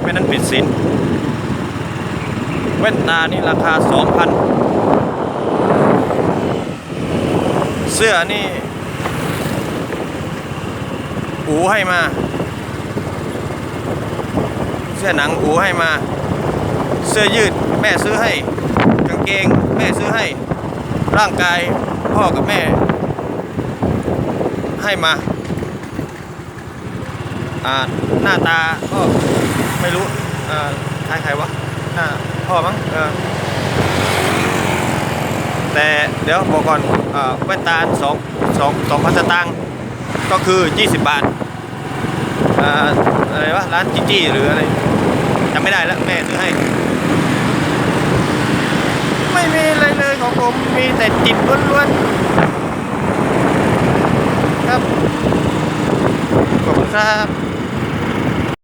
ไม่นั้นผิดศีลแว่นตานี่ราคา 2,000 เสื้อนี่ อูให้มา เสื้อหนังอูให้มา เสื้อยืดแม่ซื้อให้ กางเกงแม่ซื้อให้ ร่างกายพ่อกับแม่ ให้มาอ่าหน้าตาก็ ไม่รู้อ่าใครใครวะหน้าพ่อมั้งเออแต่เดี๋ยวบอกก่อนอ่าแว่นตาสองสองสองพันสตางค์ก็คือ 20 บาทอ่าอะไรวะร้านจิจี้หรืออะไรจำไม่ได้แล้วแม่ซื้อให้ ไม่มีอะไรเลยของผมมีแต่จิตล้วนๆครับ ขอบคุณครับ